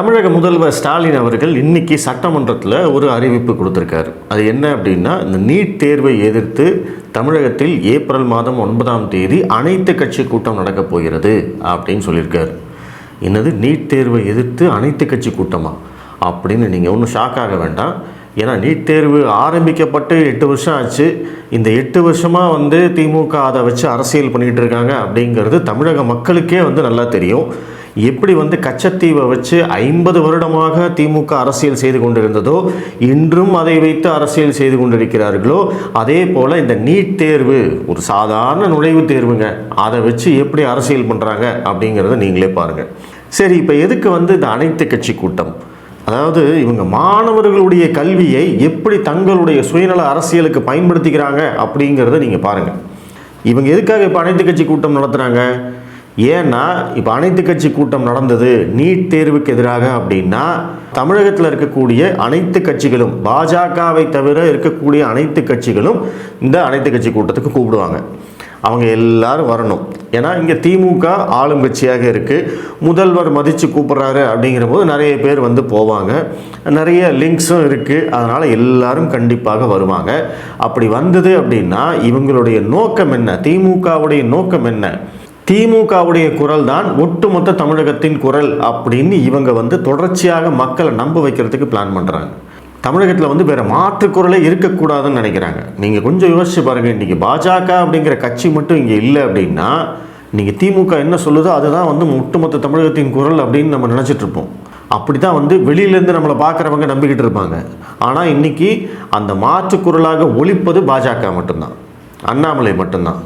தமிழக முதல்வர் ஸ்டாலின் அவர்கள் இன்னைக்கு சட்டமன்றத்தில் ஒரு அறிவிப்பு கொடுத்துருக்காரு. அது என்ன அப்படின்னா இந்த நீட் தேர்வை எதிர்த்து தமிழகத்தில் ஏப்ரல் மாதம் ஒன்பதாம் தேதி அனைத்து கட்சி கூட்டம் நடக்கப் போகிறது அப்படின்னு சொல்லியிருக்காரு. என்னது? நீட் தேர்வை எதிர்த்து அனைத்து கட்சி கூட்டமா? அப்படின்னு நீங்கள் ஒன்றும் ஷாக் ஆக வேண்டாம். ஏன்னா நீட் தேர்வு ஆரம்பிக்கப்பட்டு எட்டு வருஷம் ஆச்சு. இந்த எட்டு வருஷமாக வந்து திமுக அதை வச்சு அரசியல் பண்ணிகிட்டு இருக்காங்க அப்படிங்கிறது தமிழக மக்களுக்கே வந்து நல்லா தெரியும். எப்படி வந்து கச்சத்தீவை வச்சு ஐம்பது வருடமாக திமுக அரசியல் செய்து கொண்டிருந்ததோ இன்றும் அதை வைத்து அரசியல் செய்து கொண்டிருக்கிறார்களோ அதே போல் இந்த நீட் தேர்வு ஒரு சாதாரண நுழைவுத் தேர்வுங்க அதை வச்சு எப்படி அரசியல் பண்ணுறாங்க அப்படிங்கிறத நீங்களே பாருங்கள் சரி இப்போ எதுக்கு வந்து இந்த அனைத்து கட்சி கூட்டம்? அதாவது இவங்க மாணவர்களுடைய கல்வியை எப்படி தங்களுடைய சுயநல அரசியலுக்கு பயன்படுத்திக்கிறாங்க அப்படிங்கிறத நீங்கள் பாருங்கள் இவங்க எதுக்காக இப்போ அனைத்து கட்சி கூட்டம் நடத்துகிறாங்க ஏன்னா இப்போ அனைத்து கட்சி கூட்டம் நடந்தது நீட் தேர்வுக்கு எதிராக அப்படின்னா தமிழகத்தில் இருக்கக்கூடிய அனைத்து கட்சிகளும் பாஜகவை தவிர இருக்கக்கூடிய அனைத்து கட்சிகளும் இந்த அனைத்து கட்சி கூட்டத்துக்கு கூப்பிடுவாங்க. அவங்க எல்லாரும் வரணும். ஏன்னா இங்கே திமுக ஆளும் கட்சியாக இருக்குது முதல்வர் மதித்து கூப்பிட்றாரு அப்படிங்கிற போது நிறைய பேர் வந்து போவாங்க. நிறைய லிங்க்ஸும் இருக்குது அதனால் எல்லாரும் கண்டிப்பாக வருவாங்க. அப்படி வந்தது அப்படின்னா இவங்களுடைய நோக்கம் என்ன? திமுகவுடைய நோக்கம் என்ன? திமுகவுடைய குரல் தான் ஒட்டுமொத்த தமிழகத்தின் குரல் அப்படின்னு இவங்க வந்து தொடர்ச்சியாக மக்களை நம்ப வைக்கிறதுக்கு பிளான் பண்ணுறாங்க தமிழகத்தில் வந்து வேறு மாற்றுக்குறளே இருக்கக்கூடாதுன்னு நினைக்கிறாங்க. நீங்கள் கொஞ்சம் யோசிச்சு பாருங்கள் இன்றைக்கி பாஜக அப்படிங்கிற கட்சி மட்டும் இங்கே இல்லை அப்படின்னா நீங்கள் திமுக என்ன சொல்லுதோ அதுதான் வந்து ஒட்டுமொத்த தமிழகத்தின் குரல் அப்படின்னு நம்ம நினச்சிட்டு இருப்போம். அப்படி தான் வந்து வெளியிலேருந்து நம்மளை பார்க்குறவங்க நம்பிக்கிட்டு இருப்பாங்க. ஆனால் இன்றைக்கி அந்த மாற்றுக்குரலாக ஒழிப்பது பாஜக மட்டும்தான். அண்ணாமலை மட்டும்தான்.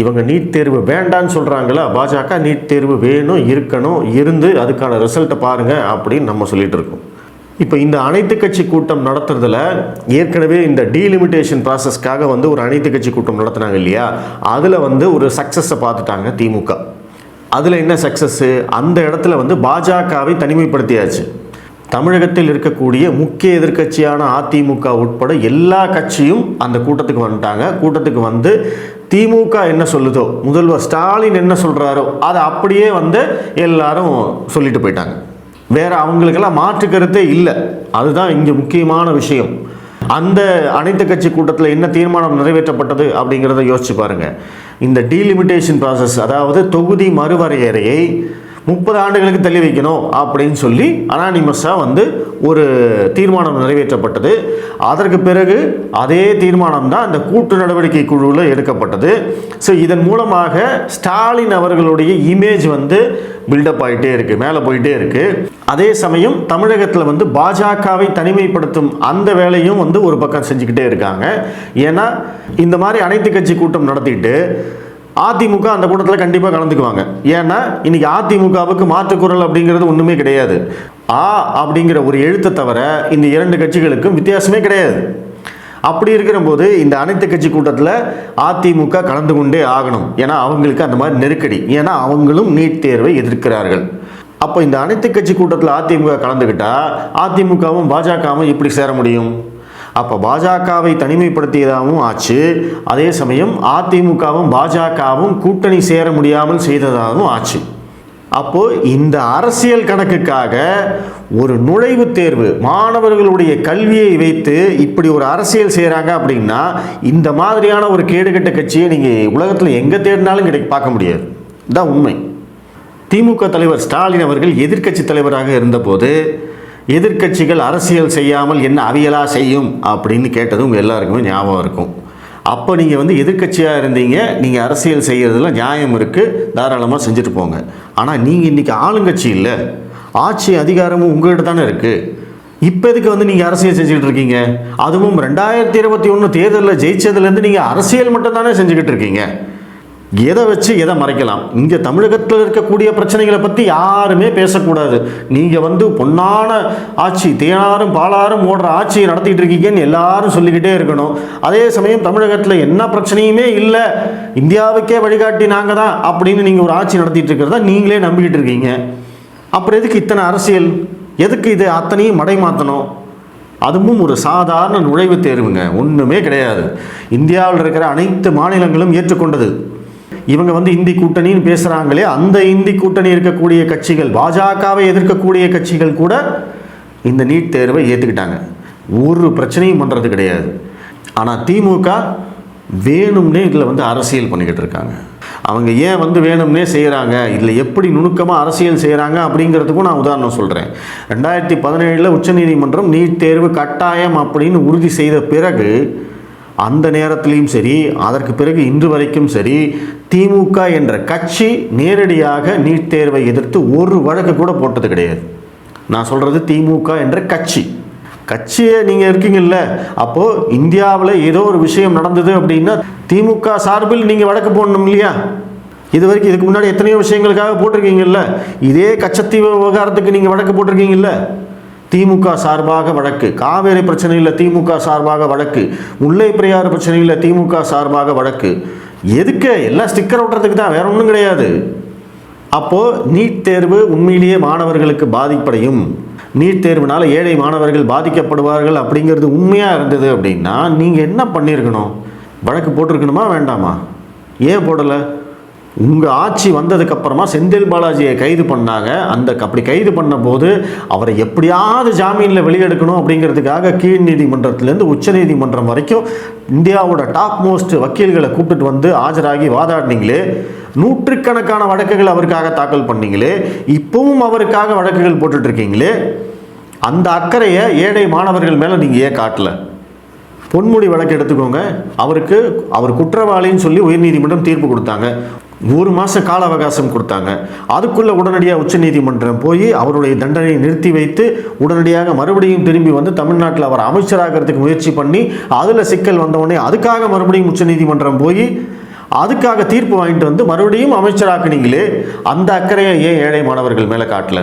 இவங்க நீட் தேர்வு வேண்டான்னு சொல்கிறாங்களா பாஜக நீட் தேர்வு வேணும் இருக்கணும் இருந்து அதுக்கான ரிசல்ட்டை பாருங்கள் அப்படின்னு நம்ம சொல்லிகிட்டு இருக்கோம். இப்போ இந்த அனைத்து கட்சி கூட்டம் நடத்துறதுல ஏற்கனவே இந்த டீலிமிட்டேஷன் ப்ராசஸ்க்காக வந்து ஒரு அனைத்து கட்சி கூட்டம் நடத்துனாங்க இல்லையா? அதில் வந்து ஒரு சக்ஸஸை பார்த்துட்டாங்க திமுக. அதில் என்ன சக்ஸஸ்ஸு அந்த இடத்துல வந்து பாஜகவை தனிமைப்படுத்தியாச்சு. தமிழகத்தில் இருக்கக்கூடிய முக்கிய எதிர்க்கட்சியான அதிமுக உட்பட எல்லா கட்சியும் அந்த கூட்டத்துக்கு வந்துட்டாங்க. கூட்டத்துக்கு வந்து திமுக என்ன சொல்லுதோ முதல்வர் ஸ்டாலின் என்ன சொல்கிறாரோ அதை அப்படியே வந்து எல்லாரும் சொல்லிட்டு போயிட்டாங்க. வேறு அவங்களுக்கெல்லாம் மாற்று கருத்தே இல்லை. அதுதான் இங்கே முக்கியமான விஷயம். அந்த அனைத்து கட்சி கூட்டத்தில் என்ன தீர்மானம் நிறைவேற்றப்பட்டது அப்படிங்கிறத யோசிச்சு பாருங்க. இந்த டீலிமிட்டேஷன் ப்ராசஸ் அதாவது தொகுதி மறுவரையறையை முப்பது ஆண்டுகளுக்கு தள்ளி வைக்கணும் அப்படின்னு சொல்லி அனானிமஸாக வந்து ஒரு தீர்மானம் நிறைவேற்றப்பட்டது. அதற்கு பிறகு அதே தீர்மானம் தான் இந்த கூட்டு நடவடிக்கை குழுவில் எடுக்கப்பட்டது. ஸோ இதன் மூலமாக ஸ்டாலின் அவர்களுடைய இமேஜ் வந்து பில்டப் ஆகிட்டே இருக்குது மேலே போயிட்டே இருக்குது அதே சமயம் தமிழகத்தில் வந்து பாஜகவை தனிமைப்படுத்தும் அந்த வேலையும் வந்து ஒரு பக்கம் செஞ்சுக்கிட்டே இருக்காங்க. ஏன்னா இந்த மாதிரி அனைத்து கட்சி கூட்டம் நடத்திட்டு அதிமுக அந்த கூட்டத்தில் கண்டிப்பாக கலந்துக்குவாங்க. ஏன்னா இன்னைக்கு அதிமுகவுக்கு மாற்றுக்குரல் அப்படிங்கிறது ஒன்றுமே கிடையாது. ஆ அப்படிங்கிற ஒரு எழுத்தை தவிர இந்த இரண்டு கட்சிகளுக்கும் வித்தியாசமே கிடையாது. அப்படி இருக்கிற போது இந்த அனைத்து கட்சி கூட்டத்தில் அதிமுக கலந்து கொண்டே ஆகணும். ஏன்னா அவங்களுக்கு அந்த மாதிரி நெருக்கடி. ஏன்னா அவங்களும் நீட் தேர்வை எதிர்க்கிறார்கள். அப்போ இந்த அனைத்து கட்சி கூட்டத்தில் அதிமுக கலந்துக்கிட்டால் அதிமுகவும் பாஜகவும் எப்படி சேர முடியும்? அப்போ பாஜகவை தனிமைப்படுத்தியதாகவும் ஆச்சு. அதே சமயம் அதிமுகவும் பாஜகவும் கூட்டணி சேர முடியாமல் செய்ததாகவும் ஆச்சு. அப்போது இந்த அரசியல் கணக்குக்காக ஒரு நுழைவுத் தேர்வு மாணவர்களுடைய கல்வியை வைத்து இப்படி ஒரு அரசியல் செய்கிறாங்க அப்படின்னா இந்த மாதிரியான ஒரு கேடுகட்ட கட்சியை நீங்கள் உலகத்தில் எங்கே தேடினாலும் கிடைக்க பார்க்க முடியாது. தான் உண்மை. திமுக தலைவர் ஸ்டாலின் அவர்கள் எதிர்க்கட்சி தலைவராக இருந்தபோது எதிர்க்கட்சிகள் அரசியல் செய்யாமல் என்ன அவியலா செய்யும் அப்படின்னு கேட்டது உங்கள் எல்லாருக்குமே ஞாபகம் இருக்கும். அப்போ நீங்கள் வந்து எதிர்க்கட்சியாக இருந்தீங்க நீங்கள் அரசியல் செய்கிறதுல நியாயம் இருக்குது தாராளமாக செஞ்சுட்டு போங்க. ஆனால் நீங்கள் இன்றைக்கி ஆளுங்கட்சி இல்லை. ஆட்சி அதிகாரமும் உங்கள்கிட்ட தானே இருக்குது இப்போ எதுக்கு வந்து நீங்கள் அரசியல் செஞ்சுக்கிட்டு இருக்கீங்க? அதுவும் ரெண்டாயிரத்தி இருபத்தி ஒன்று தேர்தலில் ஜெயிச்சதுலேருந்து நீங்கள் அரசியல் மட்டும் தானே செஞ்சுக்கிட்டு இருக்கீங்க. எதை வச்சு எதை மறைக்கலாம்? இங்கே தமிழகத்தில் இருக்கக்கூடிய பிரச்சனைகளை பற்றி யாருமே பேசக்கூடாது. நீங்கள் வந்து பொன்னான ஆட்சி தேனாரும் பாலாரும் ஓடுற ஆட்சியை நடத்திட்டு இருக்கீங்கன்னு எல்லாரும் சொல்லிக்கிட்டே இருக்கணும். அதே சமயம் தமிழகத்தில் என்ன பிரச்சனையுமே இல்லை. இந்தியாவுக்கே வழிகாட்டி நாங்கள் தான் அப்படின்னு நீங்கள் ஒரு ஆட்சி நடத்திட்டு இருக்கிறதா நீங்களே நம்பிக்கிட்டு இருக்கீங்க. அப்புறம் எதுக்கு இத்தனை அரசியல்? எதுக்கு இது அத்தனையும் மடை மாற்றணும் அதுவும் ஒரு சாதாரண நுழைவுத் தேர்வுங்க. ஒன்றுமே கிடையாது. இந்தியாவில் இருக்கிற அனைத்து மாநிலங்களும் ஏற்றுக்கொண்டது. இவங்க வந்து இந்தி கூட்டணின்னு பேசுகிறாங்களே அந்த இந்தி கூட்டணி இருக்கக்கூடிய கட்சிகள் பாஜகவை எதிர்க்கக்கூடிய கட்சிகள் கூட இந்த நீட் தேர்வை ஏற்றுக்கிட்டாங்க ஒரு பிரச்சனையும் பண்ணுறது கிடையாது. ஆனால் திமுக வேணும்னே இதில் வந்து அரசியல் பண்ணிக்கிட்டு இருக்காங்க. அவங்க ஏன் வந்து வேணும்னே செய்கிறாங்க இதில் எப்படி நுணுக்கமாக அரசியல் செய்கிறாங்க அப்படிங்கிறதுக்கும் நான் உதாரணம் சொல்கிறேன் ரெண்டாயிரத்தி பதினேழில் உச்சநீதிமன்றம் நீட் தேர்வு கட்டாயம் அப்படின்னு உறுதி செய்த பிறகு அந்த நேரத்திலையும் சரி அதற்கு பிறகு இன்று வரைக்கும் சரி திமுக என்ற கட்சி நேரடியாக நீட் தேர்வை எதிர்த்து ஒரு வழக்கு கூட போட்டது கிடையாது. நான் சொல்கிறது திமுக என்ற கட்சி. கட்சியே நீங்கள் இருக்கீங்கல்ல அப்போது இந்தியாவில் ஏதோ ஒரு விஷயம் நடந்தது அப்படின்னா திமுக சார்பில் நீங்கள் வழக்கு போடணும் இல்லையா? இது வரைக்கும் இதுக்கு முன்னாடி எத்தனையோ விஷயங்களுக்காக போட்டிருக்கீங்கல்ல இதே கச்சத்தீவு விவகாரத்துக்கு நீங்கள் வழக்கு போட்டிருக்கீங்கல்ல. திமுக சார்பாக வழக்கு. காவேரி பிரச்சனையில் திமுக சார்பாக வழக்கு. முல்லை பெரியாறு பிரச்சனையில் திமுக சார்பாக வழக்கு. எதுக்கு? எல்லாம் ஸ்டிக்கர் ஒட்டுறதுக்கு தான். வேற ஒன்றும் கிடையாது. அப்போது நீட் தேர்வு உண்மையிலேயே மாணவர்களுக்கு பாதிப்படையும். நீட் தேர்வுனால ஏழை மாணவர்கள் பாதிக்கப்படுவார்கள் அப்படிங்கிறது உண்மையாக இருந்தது அப்படின்னா நீங்கள் என்ன பண்ணியிருக்கணும்? வழக்கு போட்டிருக்கணுமா? வேண்டாமா? ஏன் போடலை? உங்கள் ஆட்சி வந்ததுக்கப்புறமா செந்தில் பாலாஜியை கைது பண்ணாங்க. அந்த அப்படி கைது பண்ணும்போது அவரை எப்படியாவது ஜாமீனில் வெளியெடுக்கணும் அப்படிங்கிறதுக்காக கீழ் நீதிமன்றத்திலேருந்து உச்ச நீதிமன்றம் வரைக்கும் இந்தியாவோட டாப் மோஸ்ட் வக்கீல்களை கூப்பிட்டுட்டு வந்து ஆஜராகி வாதாடினீங்களே. நூற்றுக்கணக்கான வழக்குகள் அவருக்காக தாக்கல் பண்ணீங்களே. இப்பவும் அவருக்காக வழக்குகள் போட்டுட்டு இருக்கீங்களே. அந்த அக்கறையை ஏழை மாணவர்கள் மேலே நீங்கள் ஏன் காட்டல? பொன்முடி வழக்கு எடுத்துக்கோங்க. அவருக்கு அவர் குற்றவாளின்னு சொல்லி உயர்நீதிமன்றம் தீர்ப்பு கொடுத்தாங்க. ஒரு மாதம் கால அவகாசம் கொடுத்தாங்க. அதுக்குள்ளே உடனடியாக உச்சநீதிமன்றம் போய் அவருடைய தண்டனையை நிறுத்தி வைத்து உடனடியாக மறுபடியும் திரும்பி வந்து தமிழ்நாட்டில் அவர் அமைச்சராகிறதுக்கு முயற்சி பண்ணி அதில் சிக்கல் வந்தவுடனே அதுக்காக மறுபடியும் உச்சநீதிமன்றம் போய் அதுக்காக தீர்ப்பு வாங்கிட்டு வந்து மறுபடியும் அமைச்சராக்குனீங்களே அந்த அக்கறையை ஏன் ஏழை மாணவர்கள் மேலே காட்டல?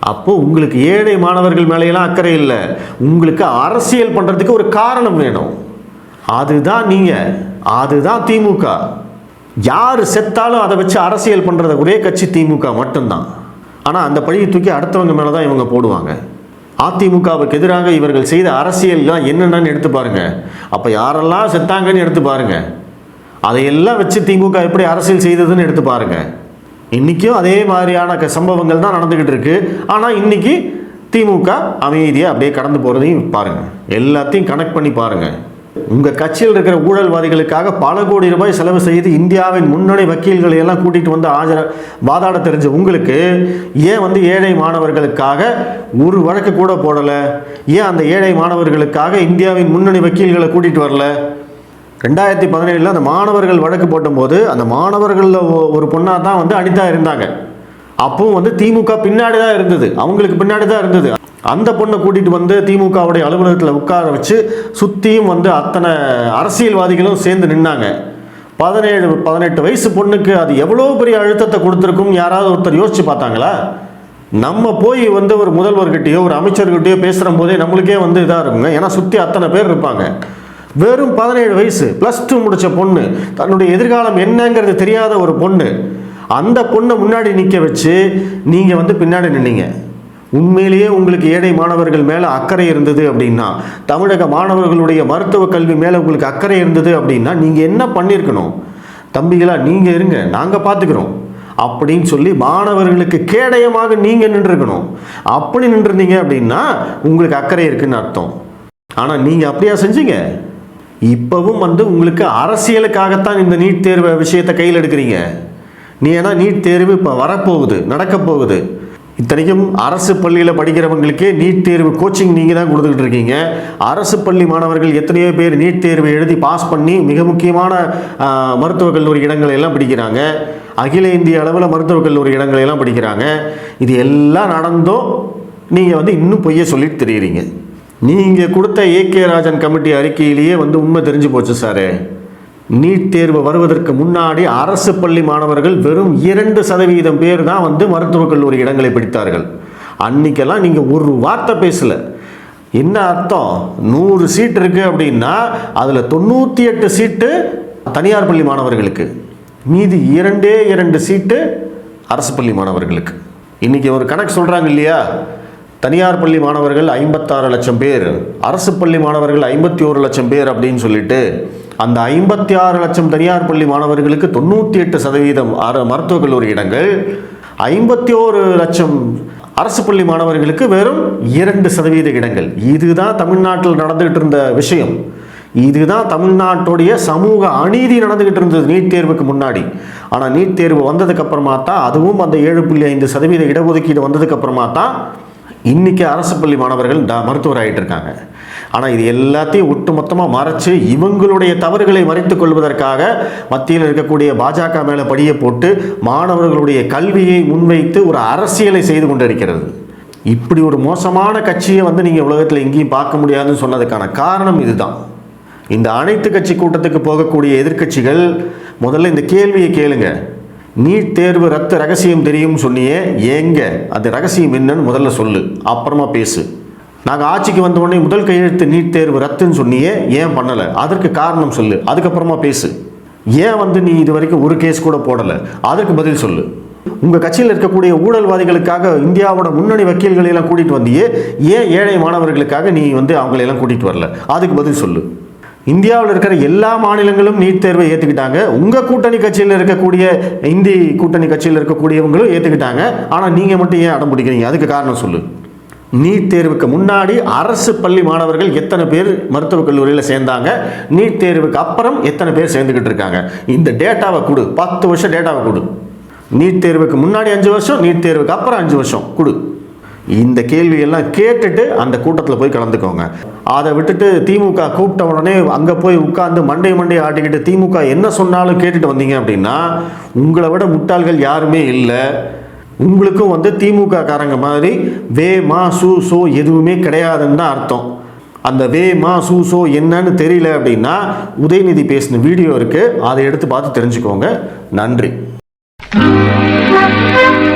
அப்போ உங்களுக்கு ஏழை மாணவர்கள் மேலேயெல்லாம் அக்கறை இல்லை. உங்களுக்கு அரசியல் பண்ணுறதுக்கு ஒரு காரணம் வேணும். அதுதான் நீங்கள் அதுதான் திமுக. யார் செத்தாலும் அதை வச்சு அரசியல் பண்ணுறத ஒரே கட்சி திமுக மட்டும்தான். ஆனால் அந்த பழியை தூக்கி அடுத்தவங்க மேலே தான் இவங்க போடுவாங்க. அதிமுகவுக்கு எதிராக இவர்கள் செய்த அரசியல்லாம் என்னென்னு எடுத்து பாருங்கள் அப்போ யாரெல்லாம் செத்தாங்கன்னு எடுத்து பாருங்கள் அதையெல்லாம் வச்சு திமுக எப்படி அரசியல் செய்ததுன்னு எடுத்து பாருங்கள் இன்றைக்கும் அதே மாதிரியான க- சம்பவங்கள் தான் நடந்துக்கிட்டு இருக்குது ஆனால் இன்னைக்கு திமுக அமைதியாக அப்படியே கடந்து போகிறதையும் பாருங்கள் எல்லாத்தையும் கனெக்ட் பண்ணி பாருங்கள் உங்கள் கட்சியில் இருக்கிற ஊழல்வாதிகளுக்காக பல கோடி ரூபாய் செலவு செய்து இந்தியாவின் முன்னணி வக்கீல்களை எல்லாம் கூட்டிகிட்டு வந்து ஆஜர வாதாட தெரிஞ்ச உங்களுக்கு ஏன் வந்து ஏழை மாணவர்களுக்காக ஒரு வழக்கு கூட போடலை? ஏன் அந்த ஏழை மாணவர்களுக்காக இந்தியாவின் முன்னணி வக்கீல்களை கூட்டிகிட்டு வரல? ரெண்டாயிரத்தி பதினேழில் அந்த மாணவர்கள் வழக்கு போட்டும்போது அந்த மாணவர்களில் ஒரு பொண்ணாக தான் வந்து அனிதா இருந்தாங்க. அப்பவும் வந்து திமுக பின்னாடி தான் இருந்தது. அவங்களுக்கு பின்னாடி தான் இருந்தது. அந்த பொண்ணை கூட்டிகிட்டு வந்து திமுகவுடைய அலுவலகத்தில் உட்கார வச்சு சுற்றியும் வந்து அத்தனை அரசியல்வாதிகளும் சேர்ந்து நின்னாங்க. பதினேழு பதினெட்டு வயசு பொண்ணுக்கு அது எவ்வளோ பெரிய அழுத்தத்தை கொடுத்துருக்கும்? யாராவது ஒருத்தர் யோசிச்சு பார்த்தாங்களா? நம்ம போய் வந்து ஒரு முதல்வர்கிட்டயோ ஒரு அமைச்சர்கிட்டயோ பேசுகிற போதே நம்மளுக்கே வந்து இதாக இருக்குங்க. ஏன்னா சுற்றி அத்தனை பேர் இருப்பாங்க. வெறும் பதினேழு வயசு ப்ளஸ் டூ முடித்த பொண்ணு தன்னுடைய எதிர்காலம் என்னங்கிறது தெரியாத ஒரு பொண்ணு. அந்த பொண்ணை முன்னாடி நிற்க வச்சு நீங்கள் வந்து பின்னாடி நின்னீங்க. உண்மையிலேயே உங்களுக்கு ஏழை மாணவர்கள் மேலே அக்கறை இருந்தது அப்படின்னா தமிழக மாணவர்களுடைய மருத்துவ கல்வி மேலே உங்களுக்கு அக்கறை இருந்தது அப்படின்னா நீங்கள் என்ன பண்ணியிருக்கணும் தம்பிகளா நீங்கள் இருங்க நாங்கள் பார்த்துக்குறோம் அப்படின்னு சொல்லி மாணவர்களுக்கு கேடயமாக நீங்கள் நின்றுருக்கணும். அப்படி நின்றுருந்தீங்க அப்படின்னா உங்களுக்கு அக்கறை இருக்குன்னு அர்த்தம். ஆனால் நீங்கள் அப்படியா செஞ்சீங்க? இப்போவும் வந்து உங்களுக்கு அரசியலுக்காகத்தான் இந்த நீட் தேர்வு விஷயத்தை கையில் எடுக்கிறீங்க. நீ ஏன்னா நீட் தேர்வு இப்போ வரப்போகுது நடக்கப் போகுது இத்தனைக்கும் அரசு பள்ளியில் படிக்கிறவங்களுக்கே நீட் தேர்வு கோச்சிங் நீங்கள் தான் கொடுத்துக்கிட்டு இருக்கீங்க. அரசு பள்ளி மாணவர்கள் எத்தனையோ பேர் நீட் தேர்வு எழுதி பாஸ் பண்ணி மிக முக்கியமான மருத்துவக் கல்லூரி இடங்களை எல்லாம் படிக்கிறாங்க. அகில இந்திய அளவில் மருத்துவக் கல்லூரி இடங்களை எல்லாம் படிக்கிறாங்க. இது எல்லாம் நடந்தும் நீங்கள் வந்து இன்னும் பொய்ய சொல்லிட்டு தெரியுறீங்க. நீங்கள் கொடுத்த ஏகே ராஜன் கமிட்டி அறிக்கையிலேயே வந்து உண்மை தெரிஞ்சு போச்சு சார். நீட் தேர்வு வருவதற்கு முன்னாடி அரசு பள்ளி மாணவர்கள் வெறும் இரண்டு சதவீதம் பேர் தான் வந்து மருத்துவக் கல்லூரி இடங்களை பிடித்தார்கள். அன்னைக்கெல்லாம் நீங்கள் ஒரு வார்த்தை பேசல. என்ன அர்த்தம்? நூறு சீட் இருக்கு அப்படின்னா அதில் தொண்ணூற்றி எட்டு சீட்டு தனியார் பள்ளி மாணவர்களுக்கு. மீதி இரண்டே இரண்டு சீட்டு அரசு பள்ளி மாணவர்களுக்கு. இன்னைக்கு ஒரு கணக்கு சொல்கிறாங்க இல்லையா? தனியார் பள்ளி மாணவர்கள் ஐம்பத்தாறு லட்சம் பேர் அரசு பள்ளி மாணவர்கள் ஐம்பத்தி ஒரு லட்சம் பேர் அப்படின்னு சொல்லிட்டு அந்த ஐம்பத்தி ஆறு லட்சம் தனியார் பள்ளி மாணவர்களுக்கு தொண்ணூற்றி எட்டு சதவீதம் அர- மருத்துவக் கல்லூரி இடங்கள் ஐம்பத்தி ஓரு லட்சம் அரசு பள்ளி மாணவர்களுக்கு வெறும் இரண்டு சதவீத இடங்கள். இதுதான் தமிழ்நாட்டில் நடந்துகிட்டு இருந்த விஷயம். இதுதான் தமிழ்நாட்டுடைய சமூக அநீதி நடந்துகிட்டு இருந்தது நீட் தேர்வுக்கு முன்னாடி. ஆனால் நீட் தேர்வு வந்ததுக்கு அப்புறமா தான் அதுவும் அந்த ஏழு புள்ளி ஐந்து சதவீத இடஒதுக்கீடு வந்ததுக்கு அப்புறமா தான் இன்றைக்கி அரசு பள்ளி மாணவர்கள் டா மருத்துவர் ஆகிட்டு இருக்காங்க. ஆனால் இது எல்லாத்தையும் ஒட்டுமொத்தமாக மறைச்சு இவங்களுடைய தவறுகளை மறைத்து கொள்வதற்காக மத்தியில் இருக்கக்கூடிய பாஜக மேலே படியை போட்டு மாணவர்களுடைய கல்வியை முன்வைத்து ஒரு அரசியலை செய்து கொண்டிருக்கிறது. இப்படி ஒரு மோசமான கட்சியை வந்து நீங்கள் உலகத்தில் எங்கேயும் பார்க்க முடியாதுன்னு சொன்னதுக்கான காரணம் இதுதான். இந்த அனைத்து கட்சி கூட்டத்துக்கு போகக்கூடிய எதிர்க்கட்சிகள் முதல்ல இந்த கேள்வியை கேளுங்கள் நீட் தேர்வு ரத்த ரகசியம் தெரியும் சொன்னியே ஏங்க? அது ரகசியம் என்னன்னு முதல்ல சொல்லு. அப்புறமா பேசு. நாங்கள் ஆட்சிக்கு வந்த உடனே முதல் கையெழுத்து நீட் தேர்வு ரத்துன்னு சொன்னியே ஏன் பண்ணலை? அதற்கு காரணம் சொல்லு. அதுக்கப்புறமா பேசு. ஏன் வந்து நீ இது வரைக்கும் ஒரு கேஸ் கூட போடலை? அதற்கு பதில் சொல்லு. உங்கள் கட்சியில் இருக்கக்கூடிய ஊழல்வாதிகளுக்காக இந்தியாவோட முன்னணி வக்கீல்களையெல்லாம் கூட்டிகிட்டு வந்தியே ஏன் ஏழை மாணவர்களுக்காக நீ வந்து அவங்களையெல்லாம் கூட்டிகிட்டு வரல? அதுக்கு பதில் சொல்லு. இந்தியாவில் இருக்கிற எல்லா மாநிலங்களும் நீட் தேர்வை ஏற்றுக்கிட்டாங்க உங்கள் கூட்டணி கட்சியில் இருக்கக்கூடிய இந்தி கூட்டணி கட்சியில் இருக்கக்கூடியவங்களும் ஏற்றுக்கிட்டாங்க ஆனால் நீங்கள் மட்டும் ஏன் அடம் பிடிக்கிறீங்க? அதுக்கு காரணம் சொல்லு. நீட் தேர்வுக்கு முன்னாடி அரசு பள்ளி மாணவர்கள் எத்தனை பேர் மருத்துவக் கல்லூரியில் சேர்ந்தாங்க? நீட் தேர்வுக்கு அப்புறம் எத்தனை பேர் சேர்ந்துக்கிட்டு இருக்காங்க? இந்த டேட்டாவை கொடு. பத்து வருஷம் டேட்டாவை கொடு. நீட் தேர்வுக்கு முன்னாடி அஞ்சு வருஷம் நீட் தேர்வுக்கு அப்புறம் அஞ்சு வருஷம். கொடு. இந்த கேள்வியெல்லாம் கேட்டுட்டு அந்த கூட்டத்தில் போய் கலந்துக்கோங்க. அதை விட்டுட்டு திமுக கூப்பிட்ட உடனே அங்கே போய் உட்காந்து மண்டை மண்டை ஆட்டிக்கிட்டு திமுக என்ன சொன்னாலும் கேட்டுட்டு வந்தீங்க அப்படின்னா உங்களை விட முட்டாள்கள் யாருமே இல்லை. உங்களுக்கும் வந்து திமுக காரங்க மாதிரி வே மா சு சோ எதுவுமே கிடையாதுன்னு தான் அர்த்தம். அந்த வே மா சு சோ என்னன்னு தெரியல அப்படின்னா உதயநிதி பேசின வீடியோ இருக்குது அதை எடுத்து பார்த்து தெரிஞ்சுக்கோங்க. நன்றி. Thank you.